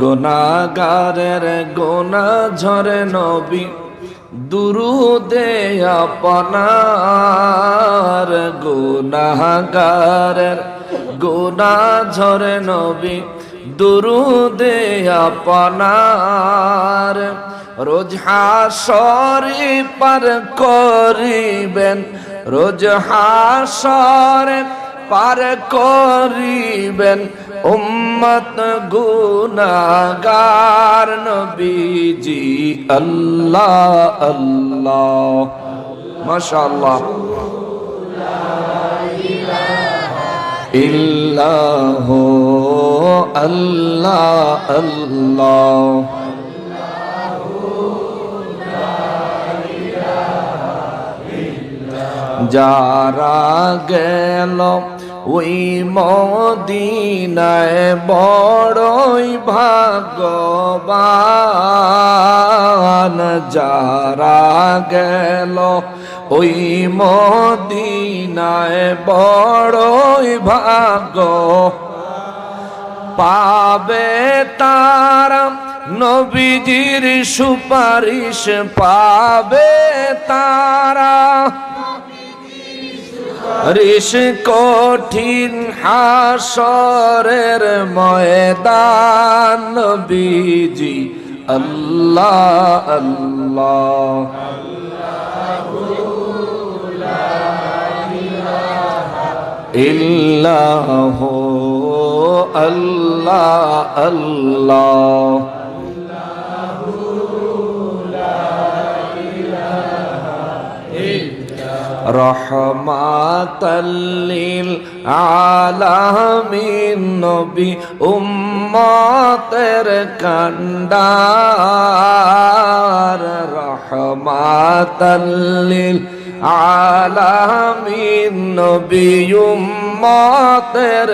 গুনাগারের গোনা ঝরে নবী, দুরুদে আপনার গুনাগারের গুনা ঝরে নবী, দুরুদে আপনার রোজ হাসরে পার করিবেন, রোজ হাসরে পার করিবেন উম্মত গুনাগার নবীজি। আল্লাহ আল্লাহ। মাশাআল্লাহ। ইল্লাহ আল্লাহ আল্লাহ। যারা গেল ওই মদিনায় বড়ই ভাগ্যবান যারা গেল, ওই মদিনায় বড়ই ভাগ পাবে তারা নবীজির সুপারিশ, পাবে তারা ঋষ কঠিন হাসরের ময়দান নবীজি আল্লাহ আল্লাহ। ইল্লাহ আল্লাহ আল্লাহ। রহমাতাল্লিল আলামিন নবী উম্মতের কান্ডার রহমাতাল্লিল আলামিন নবী উম্মতের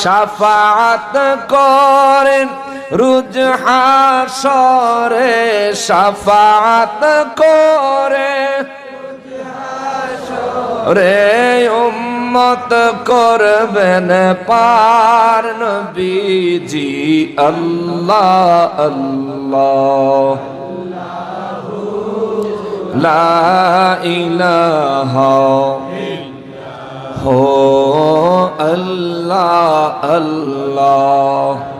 শাফাত করেন। রুজ হাসরে শাফাত করে। রে উম্মত করবেন পার নবীজি, আল্লাহ আল্লাহ। লা ইলাহা হো আল্লাহ আল্লাহ।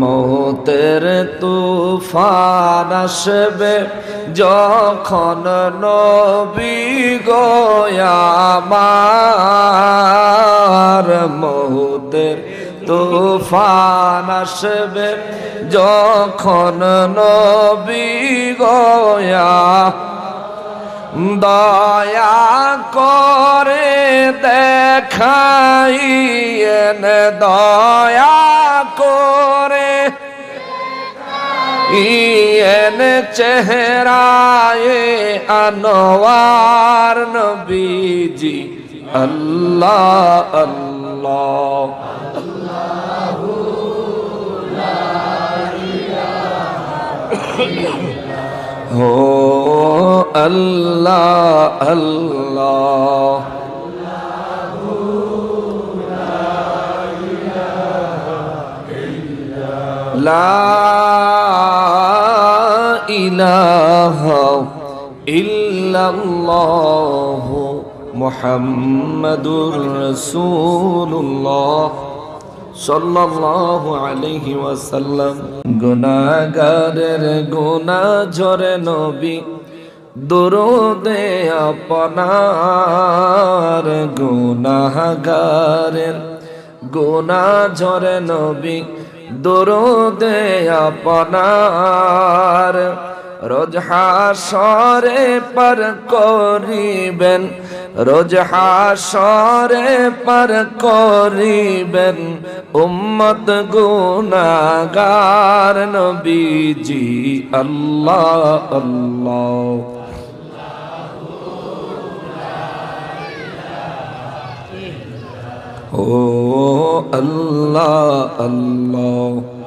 মৌতের তুফান আসবে যখন নবী গোয়ামার মৌতের তুফান আসবে যখন নবী গোয়া দয়া করে দেখাইয়েন দয়া করে ইয়েন চেহারায় আনোয়ার নবীজি। আল্লাহ আল্লাহ। হো আল্লাহ আল্লাহ লা ইলাহা ইল্লাল্লাহ মুহাম্মাদুর রাসূলুল্লাহ সাল্লাল্লাহু আলাইহি ওয়াসাল্লাম। গুনাহগারের গুনাহ ঝরে নবী, দরদে আপনার। গুনাহগারের গুনাহ ঝরে নবী, দরদে আপনার। রোজ হাসরে পর করিবেন রোজ হাসরে পর করিবেন উম্মত গুনাগার নবীজি আল্লাহ আল্লাহ। ও আল্লাহ আল্লাহ।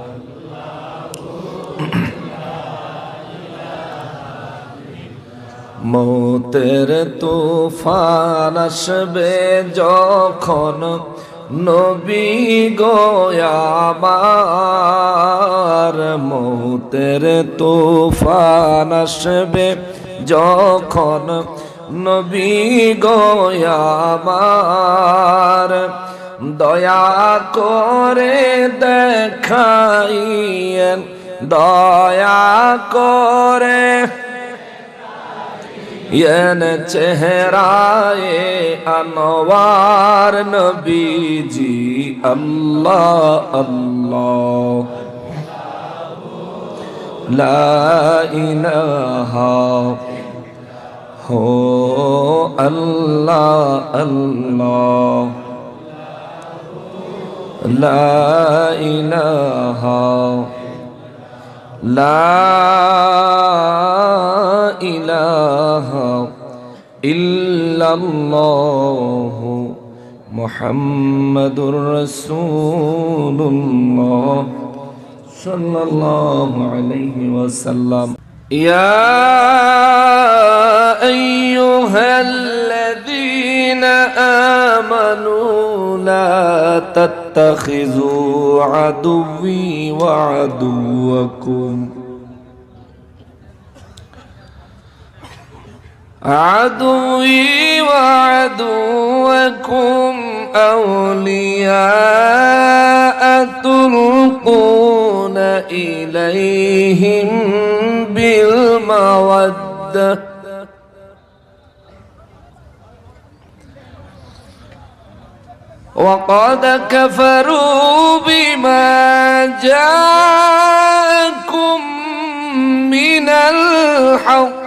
মৌতের তুফান আসবে যখন নবী গোয়াবার মৌতের তুফান আসবে যখন নবী গোয়াবার দয়া করে দেখাইয়েন, দয়া করে yen চেহারায় আনোয়ার নবীজি আল্লাহ আল্লাহ। লা ইলাহা হো আল্লাহ আল্লাহ। লা ইলাহা لا إله إلا الله محمد رسول الله صلى الله عليه وسلم. يا أيها الذين آمنوا لا تتخذوا عدوي وعدوكم. عدوي وعدوكم أولياء تلقون إليهم بالمودة. وقد كفروا بما جاءكم من الحق.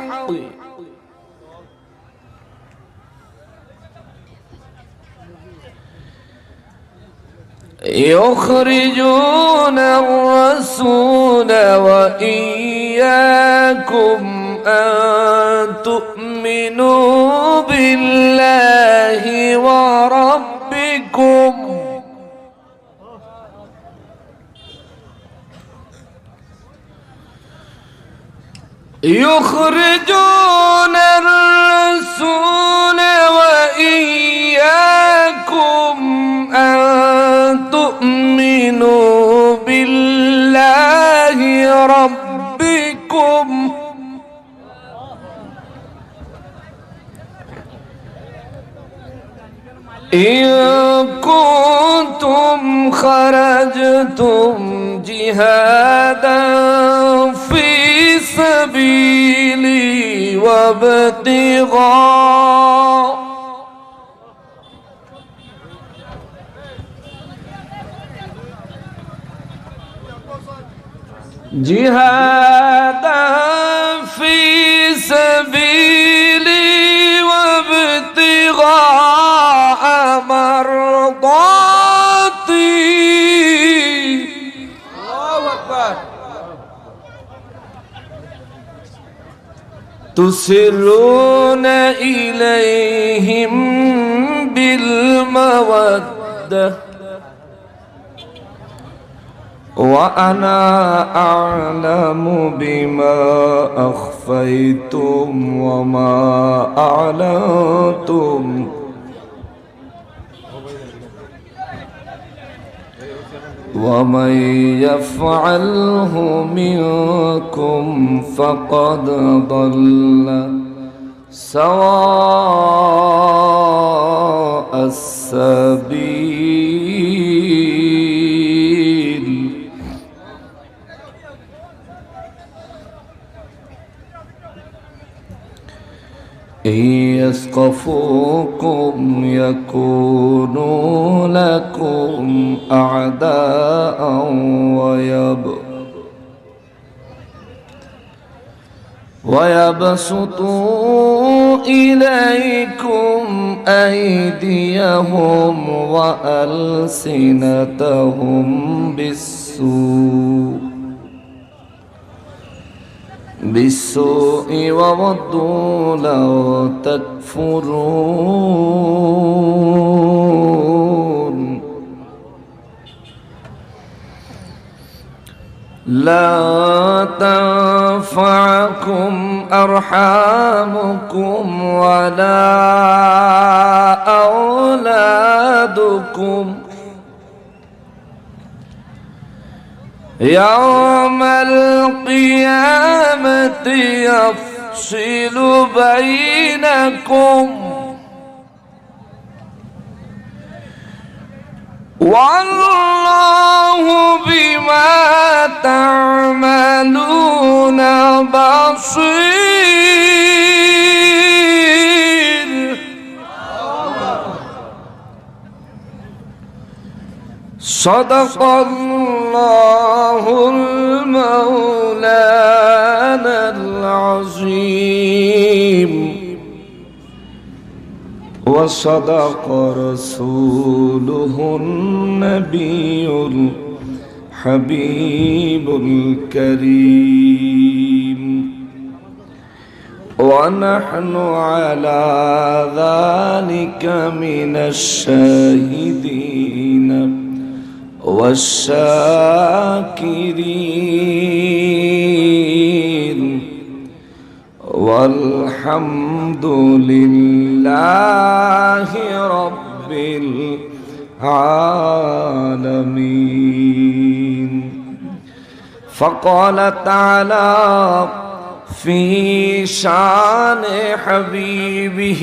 يخرجون الرسول وإياكم أن تؤمنوا بالله يخرجون الرسول وإياكم أن تؤمنوا بالله ربكم. إن كنتم خرجتم جهادا في سبيلي وابتغاء جهادا تسرون إليهم بالمودة. وأنا أعلم بما أخفيتم وما أعلنتم. ومن يفعله منكم فقد ضل سواء يثقفوكم يكونوا لكم أعداء ويب ويبسطوا إليكم أيديهم وألسنتهم بالسوء. بالسوء وودوا لو تكفرون. لا تنفعكم أرحامكم ولا أولادكم. يوم القيامة يفصل بينكم والله بما تعملون بصير. صدق الله المولانا العظيم. وصدق رسوله النبي الحبيب الكريم. ونحن على ذلك من الشاهدين. والشاكرين والحمد لله رب العالمين. فقال تعالى في شان حبيبه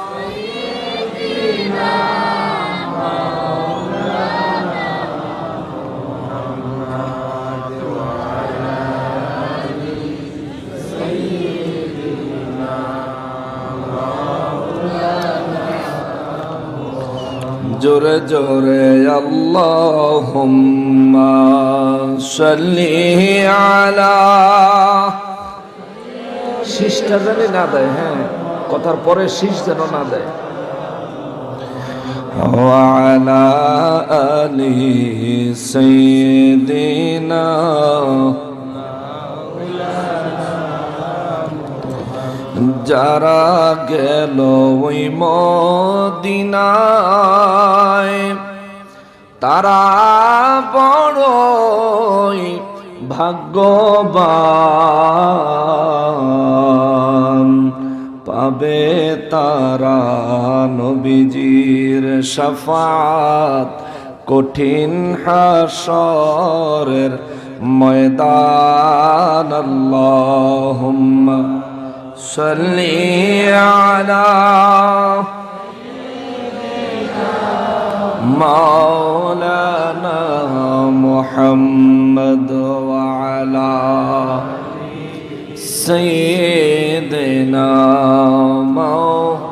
জোরে জোরে আল্লাহুম্মা সাল্লি আলা শীষটা জানি না দেয় হ্যাঁ কথার পরে শীষ যেন না দেয় وعلى آل سيدنا যারা গেল ওই মদিনায়, তারা বড়ই ভাগ্যবান। পাবে তারা নবীজির শফাত কঠিন হাসরের ময়দান। আল্লাহুম্মা صلي على مولانا محمد وعلى سيدنا مولانا